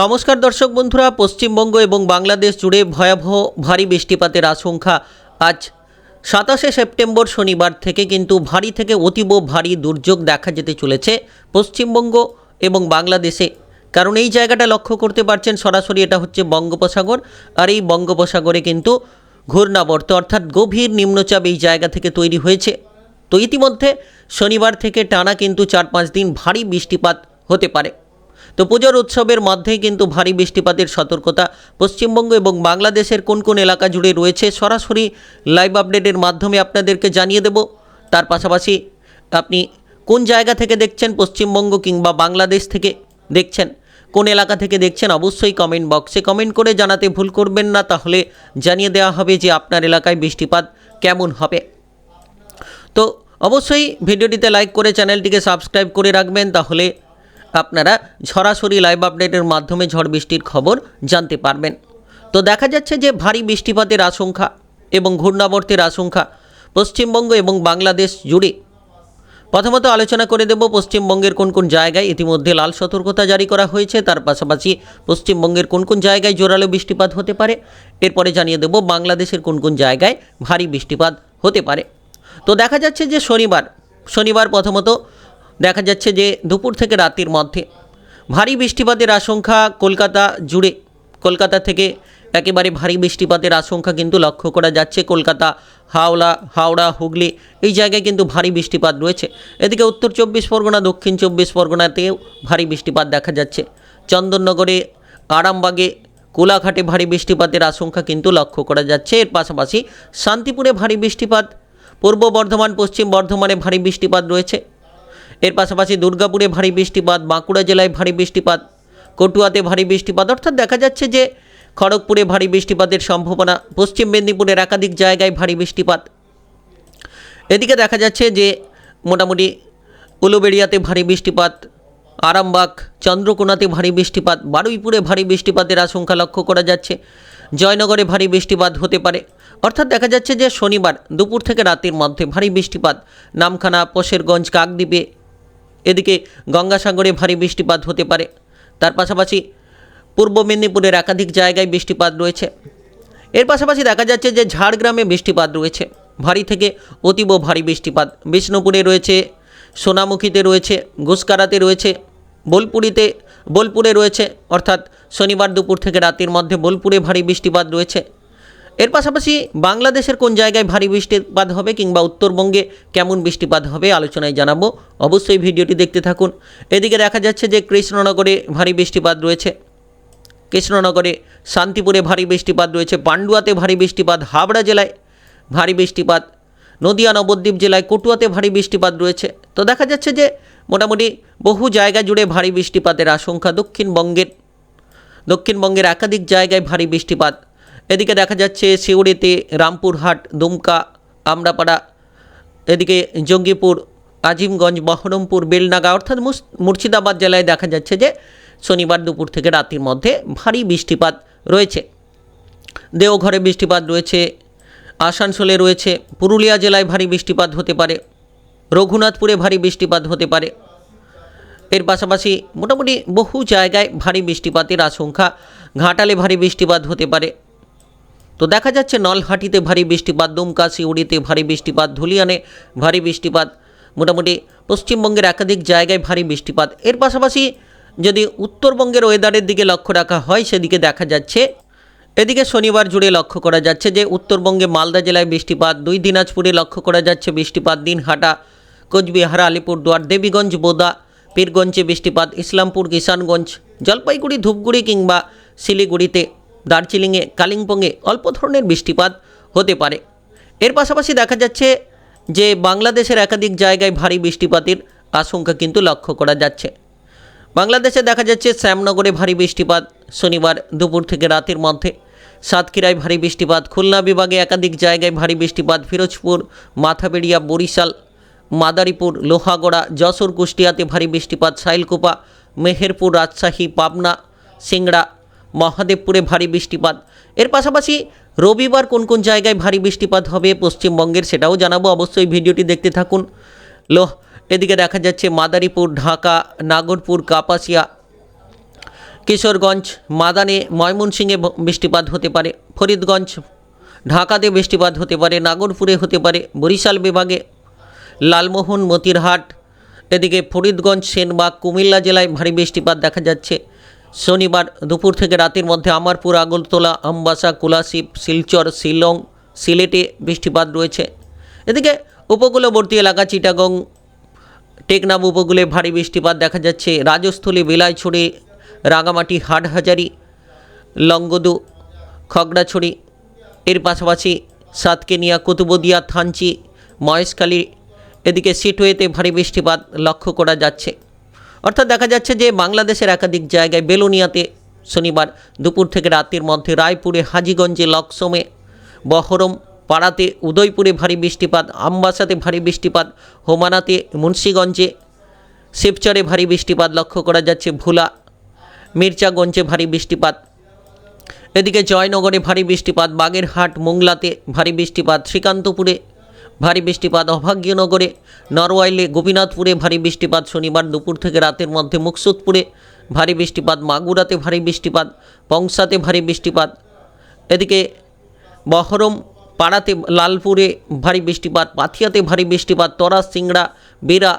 নমস্কার দর্শক বন্ধুরা, পশ্চিমবঙ্গ এবং বাংলাদেশ জুড়ে ভয়াবহ ভারী বৃষ্টিপাতের আশঙ্কা। আজ সাতাশে সেপ্টেম্বর শনিবার থেকে কিন্তু ভারী থেকে অতীব ভারী দুর্যোগ দেখা যেতে চলেছে পশ্চিমবঙ্গ এবং বাংলাদেশে। কারণ এই জায়গাটা লক্ষ্য করতে পারছেন সরাসরি এটা হচ্ছে বঙ্গোপসাগর। আর এই বঙ্গোপসাগরে কিন্তু ঘূর্ণাবর্ত অর্থাৎ গভীর নিম্নচাপ এই জায়গা থেকে তৈরি হয়েছে। তো ইতিমধ্যে শনিবার থেকে টানা কিন্তু চার পাঁচ দিন ভারী বৃষ্টিপাত হতে পারে। তো পুজোর উৎসবের মধ্যেই কিন্তু ভারী বৃষ্টিপাতের সতর্কতা। পশ্চিমবঙ্গ এবং বাংলাদেশের কোন কোন এলাকা জুড়ে রয়েছে সরাসরি লাইভ আপডেটের মাধ্যমে আপনাদেরকে জানিয়ে দেব। তার পাশাপাশি আপনি কোন জায়গা থেকে দেখছেন, পশ্চিমবঙ্গ কিংবা বাংলাদেশ থেকে দেখছেন, কোন এলাকা থেকে দেখছেন, অবশ্যই কমেন্ট বক্সে কমেন্ট করে জানাতে ভুল করবেন না। তাহলে জানিয়ে দেওয়া হবে যে আপনার এলাকায় বৃষ্টিপাত কেমন হবে। তো অবশ্যই ভিডিওটিতে লাইক করে চ্যানেলটিকে সাবস্ক্রাইব করে রাখবেন। তাহলে আপনারা সরাসরি লাইভ আপডেটের মাধ্যমে ঝড় বৃষ্টির খবর জানতে পারবেন। তো দেখা যাচ্ছে যে ভারী বৃষ্টিপাতের আশঙ্কা এবং ঘূর্ণাবর্তের আশঙ্কা পশ্চিমবঙ্গ এবং বাংলাদেশ জুড়ে। প্রথমত আলোচনা করে দেব পশ্চিমবঙ্গের কোন কোন জায়গায় ইতিমধ্যে লাল সতর্কতা জারি করা হয়েছে, তার পাশাপাশি পশ্চিমবঙ্গের কোন কোন জায়গায় জোরালো বৃষ্টিপাত হতে পারে। এরপরে জানিয়ে দেব বাংলাদেশের কোন কোন জায়গায় ভারী বৃষ্টিপাত হতে পারে। তো দেখা যাচ্ছে যে শনিবার শনিবার প্রথমত দেখা যাচ্ছে যে দুপুর থেকে রাতের মধ্যে ভারী বৃষ্টিপাতের আশঙ্কা কলকাতা জুড়ে। কলকাতা থেকে একেবারে ভারী বৃষ্টিপাতের আশঙ্কা কিন্তু লক্ষ্য করা যাচ্ছে। কলকাতা, হাওড়া হাওড়া, হুগলি এই জায়গায় কিন্তু ভারী বৃষ্টিপাত রয়েছে। এদিকে উত্তর চব্বিশ পরগনা, দক্ষিণ চব্বিশ পরগনাতেও ভারী বৃষ্টিপাত দেখা যাচ্ছে। চন্দননগরে, আরামবাগে, কোলাঘাটে ভারী বৃষ্টিপাতের আশঙ্কা কিন্তু লক্ষ্য করা যাচ্ছে। এর পাশাপাশি শান্তিপুরে ভারী বৃষ্টিপাত, পূর্ব বর্ধমান, পশ্চিম বর্ধমানে ভারী বৃষ্টিপাত রয়েছে। এর পাশাপাশি দুর্গাপুরে ভারী বৃষ্টিপাত, বাঁকুড়া জেলায় ভারী বৃষ্টিপাত, কটুয়াতে ভারী বৃষ্টিপাত। অর্থাৎ দেখা যাচ্ছে যে খড়গপুরে ভারী বৃষ্টিপাতের সম্ভাবনা, পশ্চিম মেদিনীপুরের একাধিক জায়গায় ভারী বৃষ্টিপাত। এদিকে দেখা যাচ্ছে যে মোটামুটি উলুবেড়িয়াতে ভারী বৃষ্টিপাত, আরামবাগ, চন্দ্রকোনাতে ভারী বৃষ্টিপাত, বারুইপুরে ভারী বৃষ্টিপাতের আশঙ্কা লক্ষ্য করা যাচ্ছে। জয়নগরে ভারী বৃষ্টিপাত হতে পারে। অর্থাৎ দেখা যাচ্ছে যে শনিবার দুপুর থেকে রাতের মধ্যে ভারী বৃষ্টিপাত, নামখানা, পশেরগঞ্জ, কাকদ্বীপে এদিকে গঙ্গাসাগরে ভারী বৃষ্টিপাত হতে পারে। তার পাশাপাশি পূর্ব মেদিনীপুরের একাধিক জায়গায় বৃষ্টিপাত রয়েছে। এর পাশাপাশি দেখা যাচ্ছে যে ঝাড়গ্রামে বৃষ্টিপাত রয়েছে। ভারী থেকে অতীব ভারী বৃষ্টিপাত। বিষ্ণুপুরে রয়েছে, সোনামুখীতে রয়েছে, ঘুসকারাতে রয়েছে, বোলপুরিতে, বোলপুরে রয়েছে, অর্থাৎ শনিবার দুপুর থেকে রাতের মধ্যে বোলপুরে ভারী বৃষ্টিপাত রয়েছে। এর পাশাপাশি বাংলাদেশের কোন জায়গায় ভারী বৃষ্টিপাত হবে কিংবা উত্তরবঙ্গে কেমন বৃষ্টিপাত হবে আলোচনায় জানাব। অবশ্যই ভিডিওটি দেখতে থাকুন। এদিকে দেখা যাচ্ছে যে কৃষ্ণনগরে ভারী বৃষ্টিপাত রয়েছে। কৃষ্ণনগরে শান্তিপুরে ভারী বৃষ্টিপাত রয়েছে। পান্ডুয়াতে ভারী বৃষ্টিপাত, হাবড়া জেলায় ভারী বৃষ্টিপাত, নদিয়া, নবদ্বীপ জেলায় কটুয়াতে ভারী বৃষ্টিপাত রয়েছে। তো দেখা যাচ্ছে যে মোটামুটি বহু জায়গা জুড়ে ভারী বৃষ্টিপাতের আশঙ্কা দক্ষিণবঙ্গের। দক্ষিণবঙ্গের একাধিক জায়গায় ভারী বৃষ্টিপাত। এদিকে দেখা যাচ্ছে সিউড়িতে রামপুরহাট, দুমকা, আমরাপাড়া, এদিকে জঙ্গিপুর, আজিমগঞ্জ, বহরমপুর, বেলনাগা অর্থাৎ মুর্শিদাবাদ জেলায় দেখা যাচ্ছে যে শনিবার দুপুর থেকে রাতের মধ্যে ভারী বৃষ্টিপাত রয়েছে। দেওঘরে বৃষ্টিপাত রয়েছে, আসানসোলে রয়েছে, পুরুলিয়া জেলায় ভারী বৃষ্টিপাত হতে পারে, রঘুনাথপুরে ভারী বৃষ্টিপাত হতে পারে। এর পাশাপাশি মোটামুটি বহু জায়গায় ভারী বৃষ্টিপাতের আশঙ্কা, ঘাটালে ভারী বৃষ্টিপাত হতে পারে। তো দেখা যাচ্ছে নলহাটিতে ভারী বৃষ্টিপাত, দুমকা, সিউড়িতে ভারী বৃষ্টিপাত, ধুলিয়ানে ভারী বৃষ্টিপাত, মোটামুটি পশ্চিমবঙ্গের একাধিক জায়গায় ভারী বৃষ্টিপাত। এর পাশাপাশি যদি উত্তরবঙ্গের ওয়েদারের দিকে লক্ষ্য রাখা হয়, সেদিকে দেখা যাচ্ছে, এদিকে শনিবার জুড়ে লক্ষ্য করা যাচ্ছে যে উত্তরবঙ্গে মালদা জেলায় বৃষ্টিপাত, দুই দিনাজপুরে লক্ষ্য করা যাচ্ছে বৃষ্টিপাত, দিনহাটা, কোচবিহার, আলিপুরদুয়ার, দেবীগঞ্জ, বোদা, পীরগঞ্জে বৃষ্টিপাত, ইসলামপুর, কিষানগঞ্জ, জলপাইগুড়ি, ধূপগুড়ি কিংবা শিলিগুড়িতে দার্জিলিংয়ে, কালিম্পংয়ে অল্প ধরনের বৃষ্টিপাত হতে পারে। এর পাশাপাশি দেখা যাচ্ছে যে বাংলাদেশের একাধিক জায়গায় ভারী বৃষ্টিপাতের আশঙ্কা কিন্তু লক্ষ্য করা যাচ্ছে। বাংলাদেশে দেখা যাচ্ছে শ্যামনগরে ভারী বৃষ্টিপাত শনিবার দুপুর থেকে রাতের মধ্যে। সাতক্ষীরায় ভারী বৃষ্টিপাত, খুলনা বিভাগে একাধিক জায়গায় ভারী বৃষ্টিপাত, ফিরোজপুর, মাথাবেড়িয়া, বরিশাল, মাদারীপুর, লোহাগড়া, যশোর, কুষ্টিয়াতে ভারী বৃষ্টিপাত, সাইলকুপা, মেহেরপুর, রাজশাহী, পাবনা, সিংড়া মহাদেবপুরে ভারী বৃষ্টিপাত। এর পাশাপাশি রবিবার কোন কোন জায়গায় ভারী বৃষ্টিপাত হবে পশ্চিমবঙ্গের সেটাও জানাব। অবশ্যই ভিডিওটি দেখতে থাকুন। লোহ, এদিকে দেখা যাচ্ছে মাদারীপুর, ঢাকা, নাগরপুর, কাপাসিয়া, কিশোরগঞ্জ, মাদানে, ময়মনসিংহে বৃষ্টিপাত হতে পারে। ফরিদগঞ্জ, ঢাকাতে বৃষ্টিপাত হতে পারে। নাগরপুরে হতে পারে। বরিশাল বিভাগে লালমোহন, মতিরহাট, এদিকে ফরিদগঞ্জ, সেনবাগ, কুমিল্লা জেলায় ভারী বৃষ্টিপাত দেখা যাচ্ছে। শনিবার দুপুর থেকে রাতের মধ্যে আমারপুর, আগরতলা, আমবাসা কুলাশিপ শিলচর, শিলং, সিলেটে বৃষ্টিপাত রয়েছে। এদিকে উপকূলবর্তী এলাকা চিটাগং, টেকনাফ উপকূলে ভারী বৃষ্টিপাত দেখা যাচ্ছে। রাজস্থলী, বেলাইছড়ি রাঙামাটি হাটহাজারি লঙ্গদু খগড়াছড়ি, এর পাশাপাশি সাতকেনিয়া, কুতুবদিয়া, থানচি, মহেশখালী, এদিকে সিটওয়েতে ভারী বৃষ্টিপাত লক্ষ্য করা যাচ্ছে। অর্থাৎ দেখা যাচ্ছে যে বাংলাদেশের একাধিক জায়গায় বেলোনিয়াতে শনিবার দুপুর থেকে রাতের মধ্যে রায়পুরে, হাজিগঞ্জে, লকসমে, বহরম, পাড়াতে উদয়পুরে ভারী বৃষ্টিপাত, আমবাসাতে ভারী বৃষ্টিপাত, হোমানাতে মুন্সীগঞ্জে, শিবচরে ভারী বৃষ্টিপাত লক্ষ্য করা যাচ্ছে ভোলা, মির্জাগঞ্জে ভারী বৃষ্টিপাত। এদিকে জয়নগরে ভারী বৃষ্টিপাত, বাগেরহাট, মোংলাতে ভারী বৃষ্টিপাত, শ্রীকান্তপুরে ভারী বৃষ্টিপাত অভাগ্যনগরে, নরওয়াইলে, গোপীনাথপুরে ভারী বৃষ্টিপাত, শনিবার দুপুর থেকে রাতের মধ্যে মুকসুদপুরে ভারী বৃষ্টিপাত, মাগুরাতে ভারী বৃষ্টিপাত, পংসাতে ভারী বৃষ্টিপাত। এদিকে বহরম, পাড়াতে লালপুরে ভারী বৃষ্টিপাত, পাথিয়াতে ভারী বৃষ্টিপাত তরা সিংড়া বেরা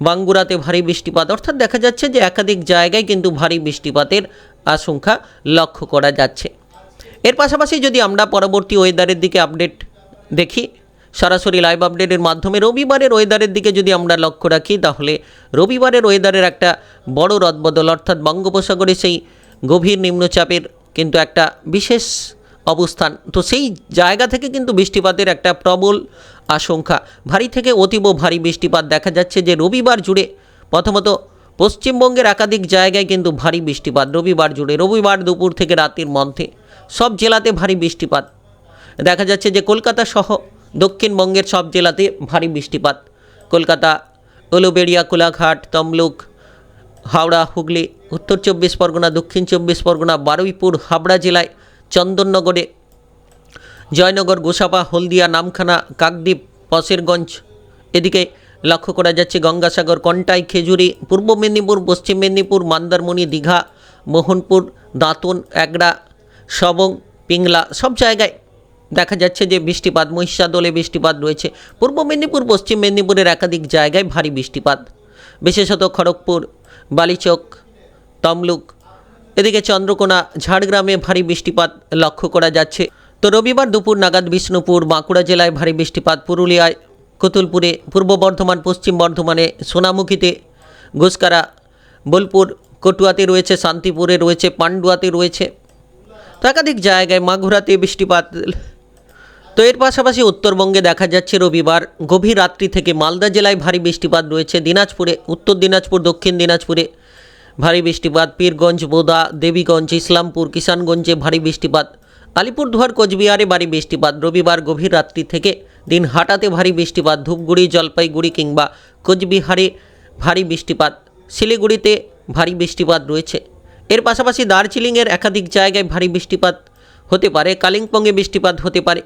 বাঙ্গুরাতে ভারী বৃষ্টিপাত। অর্থাৎ দেখা যাচ্ছে যে একাধিক জায়গায় কিন্তু ভারী বৃষ্টিপাতের আশঙ্কা লক্ষ্য করা যাচ্ছে। এর পাশাপাশি যদি আমরা পরবর্তী ওয়েদারের দিকে আপডেট দেখি সরাসরি লাইভ আপডেটের মাধ্যমে রবিবারের ওয়েদারের দিকে যদি আমরা লক্ষ্য রাখি, তাহলে রবিবারের ওয়েদারের একটা বড় রদবদল, অর্থাৎ বঙ্গোপসাগরে সেই গভীর নিম্নচাপের কিন্তু একটা বিশেষ অবস্থান। তো সেই জায়গা থেকে কিন্তু বৃষ্টিপাতের একটা প্রবল আশঙ্কা। ভারী থেকে অতীব ভারী বৃষ্টিপাত দেখা যাচ্ছে যে রবিবার জুড়ে, প্রথমত পশ্চিমবঙ্গের একাধিক জায়গায় কিন্তু ভারী বৃষ্টিপাত। রবিবার জুড়ে, রবিবার দুপুর থেকে রাতের মধ্যে সব জেলাতে ভারী বৃষ্টিপাত। দেখা যাচ্ছে যে কলকাতা সহ দক্ষিণবঙ্গের সব জেলাতে ভারী বৃষ্টিপাত। কলকাতা, উলুবেড়িয়া, কোলাঘাট, তমলুক, হাওড়া, হুগলি, উত্তর চব্বিশ পরগনা, দক্ষিণ চব্বিশ পরগনা, বারুইপুর, হাবড়া জেলায় চন্দননগরে জয়নগর গোসাপা হলদিয়া, নামখানা, কাকদ্বীপ পশেরগঞ্জ এদিকে লক্ষ্য করা যাচ্ছে গঙ্গাসাগর, কন্টাই, খেজুরি, পূর্ব মেদিনীপুর, পশ্চিম মেদিনীপুর, মন্দারমণি, দীঘা, মোহনপুর, দাঁতন, একড়া সবং পিংলা সব জায়গায় দেখা যাচ্ছে যে বৃষ্টিপাত, মহিষাদলে বৃষ্টিপাত রয়েছে। পূর্ব মেদিনীপুর, পশ্চিম মেদিনীপুরের একাধিক জায়গায় ভারী বৃষ্টিপাত। বিশেষত খড়গপুর, বালিচক, তমলুক, এদিকে চন্দ্রকোনা, ঝাড়গ্রামে ভারী বৃষ্টিপাত লক্ষ্য করা যাচ্ছে। তো রবিবার দুপুর নাগাদ বিষ্ণুপুর, বাঁকুড়া জেলায় ভারী বৃষ্টিপাত, পুরুলিয়ায়, কতুলপুরে, পূর্ব বর্ধমান, পশ্চিম বর্ধমানে, সোনামুখীতে ঘুসকারা বোলপুর, কটুয়াতে রয়েছে, শান্তিপুরে রয়েছে, পান্ডুয়াতে রয়েছে। তো একাধিক জায়গায় মাঘুরাতে বৃষ্টিপাত তো এর পাশাপাশি উত্তরবঙ্গে দেখা যাচ্ছে রবিবার গভীর রাত্রি থেকে মালদা জেলায় ভারী বৃষ্টিপাত রয়েছে। দিনাজপুরে, উত্তর দিনাজপুর, দক্ষিণ দিনাজপুরে ভারী বৃষ্টিপাত, পীরগঞ্জ, বোদা, দেবীগঞ্জ, ইসলামপুর, কিষানগঞ্জে ভারী বৃষ্টিপাত, আলিপুরদুয়ার, কোচবিহারে ভারী বৃষ্টিপাত। রবিবার গভীর রাত্রি থেকে দিন হাটাতে ভারী বৃষ্টিপাত। ধূপগুড়ি, জলপাইগুড়ি কিংবা কোচবিহারে ভারী বৃষ্টিপাত। শিলিগুড়িতে ভারী বৃষ্টিপাত রয়েছে। এর পাশাপাশি দার্জিলিংয়ের একাধিক জায়গায় ভারী বৃষ্টিপাত হতে পারে। কালিম্পংয়ে বৃষ্টিপাত হতে পারে।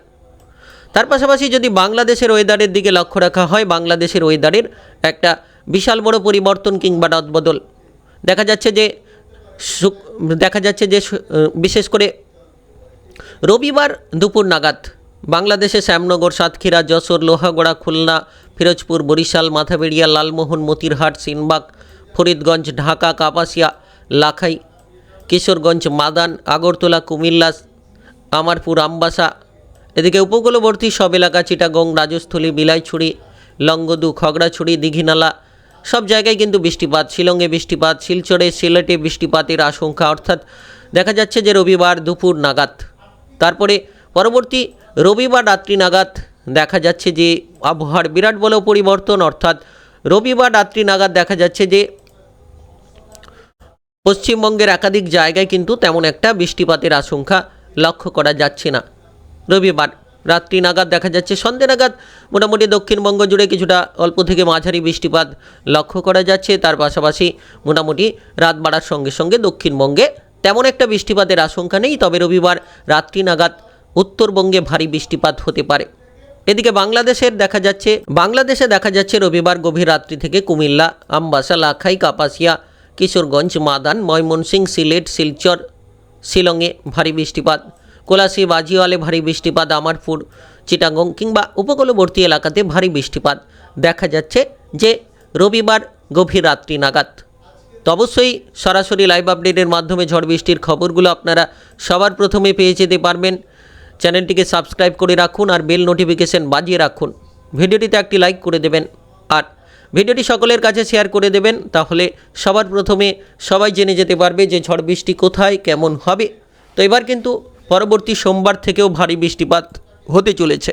তার পাশাপাশি যদি বাংলাদেশের ওয়েদারের দিকে লক্ষ্য রাখা হয়, বাংলাদেশের ওয়েদারের একটা বিশাল বড় পরিবর্তন কিংবা রদবদল। দেখা যাচ্ছে যে দেখা যাচ্ছে যে বিশেষ করে রবিবার দুপুর নাগাদ বাংলাদেশে শ্যামনগর, সাতক্ষীরা, যশোর, লোহাগড়া, খুলনা, ফিরোজপুর, বরিশাল, মাথাবেড়িয়া, লালমোহন, মতিরহাট, সিনবাগ, ফরিদগঞ্জ, ঢাকা, কাপাসিয়া, লাখাই, কিশোরগঞ্জ, মাদান, আগরতলা, কুমিল্লা, আমারপুর, আমবাসা এদিকে উপকূলবর্তী সব এলাকা, চিটাগং, রাজস্থলী, বিলাইছড়ি লঙ্গদু খগড়াছড়ি, দীঘিনালা, সব জায়গায় কিন্তু বৃষ্টিপাত। শিলংয়ে বৃষ্টিপাত, শিলচরে, সিলেটে বৃষ্টিপাতের আশঙ্কা, অর্থাৎ দেখা যাচ্ছে যে রবিবার দুপুর নাগাদ। তারপরে পরবর্তী রবিবার রাত্রি নাগাদ দেখা যাচ্ছে যে আবহাওয়ার বিরাট বড় পরিবর্তন, অর্থাৎ রবিবার রাত্রি নাগাদ দেখা যাচ্ছে যে পশ্চিমবঙ্গের একাধিক জায়গায় কিন্তু তেমন একটা বৃষ্টিপাতের আশঙ্কা লক্ষ্য করা যাচ্ছে না। রবিবার রাত্রি নাগাদ দেখা যাচ্ছে সন্ধ্যে নাগাদ মোটামুটি দক্ষিণবঙ্গ জুড়ে কিছুটা অল্প থেকে মাঝারি বৃষ্টিপাত লক্ষ্য করা যাচ্ছে। তার পাশাপাশি মোটামুটি রাত বাড়ার সঙ্গে সঙ্গে দক্ষিণবঙ্গে তেমন একটা বৃষ্টিপাতের আশঙ্কা নেই, তবে রবিবার রাত্রি নাগাদ উত্তরবঙ্গে ভারী বৃষ্টিপাত হতে পারে। এদিকে বাংলাদেশের দেখা যাচ্ছে, বাংলাদেশে দেখা যাচ্ছে রবিবার গভীর রাত্রি থেকে কুমিল্লা, আমবাসা, লাখাই, কাপাসিয়া, কিশোরগঞ্জ, মাদান ময়মনসিং সিলেট, শিলচর, শিলংয়ে ভারী বৃষ্টিপাত। কোলাসি বাজিওয়ালে ভারী বৃষ্টিপাত, আমারপুর, চিটাগং কিংবা উপকূলবর্তী এলাকাতে ভারী বৃষ্টিপাত। দেখা যাচ্ছে যে রবিবার গভীর রাত্রি নাগাদ। তো অবশ্যই সরাসরি লাইভ আপডেটের মাধ্যমে ঝড় বৃষ্টির খবরগুলো আপনারা সবার প্রথমে পেয়ে যেতে পারবেন। চ্যানেলটিকে সাবস্ক্রাইব করে রাখুন আর বেল নোটিফিকেশন বাজিয়ে রাখুন। ভিডিওটিতে একটি লাইক করে দেবেন। আর ভিডিওটি সকলের কাছে শেয়ার করে দেবেন। তাহলে সবার প্রথমে সবাই জেনে যেতে পারবে যে ঝড় বৃষ্টি কোথায়, কেমন হবে। তো এবার কিন্তু পরবর্তী সোমবার থেকেও ভারী বৃষ্টিপাত হতে চলেছে।